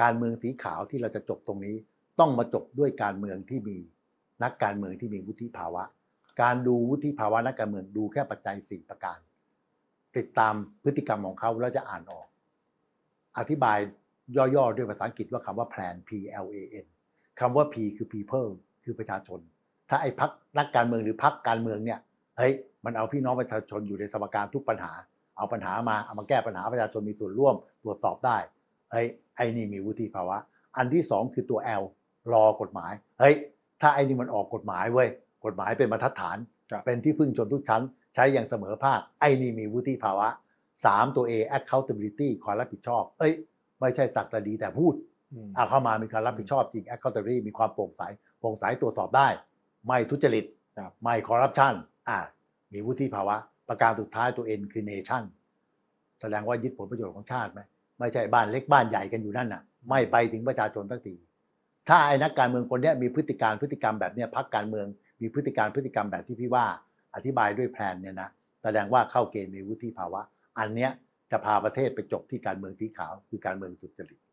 การเมืองสีขาวที่เราจะจบตรงนี้ ต้องมาจบด้วยการเมืองที่มีนักการเมืองที่มีวุฒิภาวะ การดูวุฒิภาวะนักการเมืองดูแค่ปัจจัย 4 ประการ ติดตามพฤติกรรมของเขาแล้วจะอ่านออก อธิบายย่อๆด้วยภาษาอังกฤษว่าคำว่า plan P L A N คำว่า P คือ people คือประชาชน ถ้าไอ้พักนักการเมืองหรือพักการเมืองเนี่ยเฮ้ยมันเอาพี่น้องประชาชนอยู่ในสมการทุกปัญหา เอาปัญหามาเอามาแก้ปัญหาประชาชนมีส่วนร่วมตรวจสอบได้ ฮ้ยไอ้นี่มีวุฒิภาวะ อันที่สองคือตัว L รอกฎหมายเฮ้ยถ้าไอ้นี่มันออกกฎหมายเว้ยกฎหมายเป็นบรรทัดฐานครับเป็นที่พึ่งชนทุกชั้น ใช้อย่างเสมอภาคไอ้นี่มีวุฒิภาวะสามตัว A accountability ความรับผิดชอบ เอ้ย ไม่ใช่สักแต่ดีแต่พูดอืมเอาเข้ามามีการรับผิดชอบจริง accountability มีความโปร่งใสโปร่งใสตรวจสอบได้ ไม่ทุจริตครับไม่คอร์รัปชันอ่ามีวุฒิภาวะ ประการสุดท้ายตัว N คือ nation แสดงว่ายึดผลประโยชน์ของชาติไหม ไม่ใช่บ้านเล็กบ้านใหญ่กันอยู่นั่นน่ะ ไม่ไปถึงประชาชนสักทีถ้าไอ้นักการเมืองคนนี้มีพฤติการพฤติกรรมแบบเนี้ยพักการเมือง มีพฤติการพฤติกรรมแบบที่พี่ว่าอธิบายด้วยแผนเนี่ยนะแสดงว่าเข้าเกณฑ์มีวุฒิภาวะ อันเนี้ยจะพาประเทศไปจบที่การเมืองสีขาวคือการเมืองสุจริต